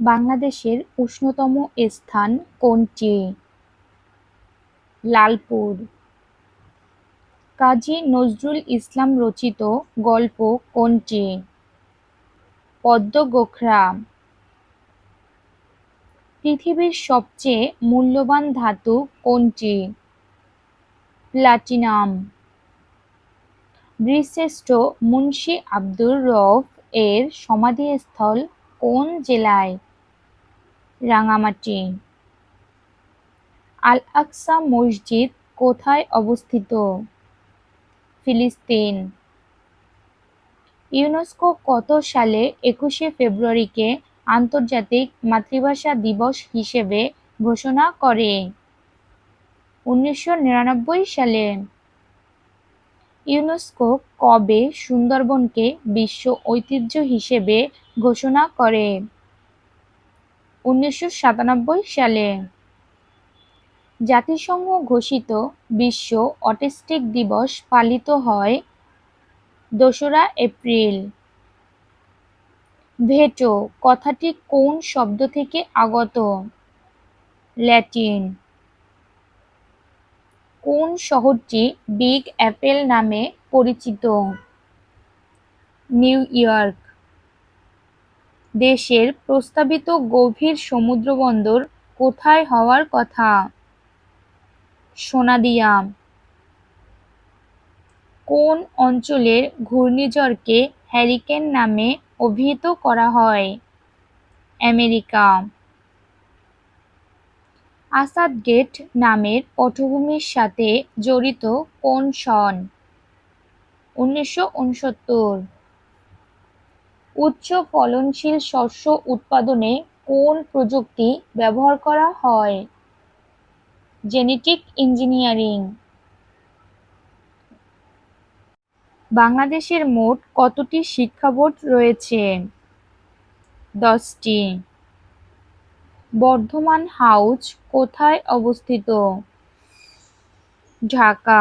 বাংলাদেশের উষ্ণতম স্থান কোনটি? লালপুর। কাজী নজরুল ইসলাম রচিত গল্প কোনটি? পদ্মগোখরা পৃথিবীর সবচেয়ে মূল্যবান ধাতু কোনটি? প্লাটিনাম। বীরশ্রেষ্ঠ মুন্সি আব্দুর রউফ এর সমাধিস্থল কোন জেলায়? রাঙামাটি। আল আকসা মসজিদ কোথায় অবস্থিত? ফিলিস্তিন। ইউনেস্কো কত সালে একুশে ফেব্রুয়ারিকে আন্তর্জাতিক মাতৃভাষা দিবস হিসেবে ঘোষণা করে? উনিশশো নিরানব্বই সালে। ইউনেস্কো কবে সুন্দরবনকে বিশ্ব ঐতিহ্য হিসেবে ঘোষণা করে? উনিশশো সাতানব্বই সালে। জাতিসংঘ ঘোষিত বিশ্ব অটিস্টিক দিবস পালিত হয় দোসরা এপ্রিল। ভেটো, কথাটি কোন শব্দ থেকে আগত? ল্যাটিন। কোন শহরটি বিগ অ্যাপেল নামে পরিচিত? New York. দেশের প্রস্তাবিত গভীর সমুদ্রবন্দর কোথায় হওয়ার কথা? সোনাদিয়া কোন অঞ্চলের ঘূর্ণিঝড়কে হ্যারিকেন নামে অভিহিত করা হয়? আমেরিকা। আসাদ গেট নামের পটভূমির সাথে জড়িত কোন সন উনিশশো উনসত্তর। উচ্চ ফলনশীল শস্য উৎপাদনে কোন প্রযুক্তি ব্যবহার করা হয়? জেনেটিক ইঞ্জিনিয়ারিং বাংলাদেশের মোট কতটি শিক্ষা বোর্ড রয়েছে? দশটি। বর্ধমান হাউস কোথায় অবস্থিত? ঢাকা।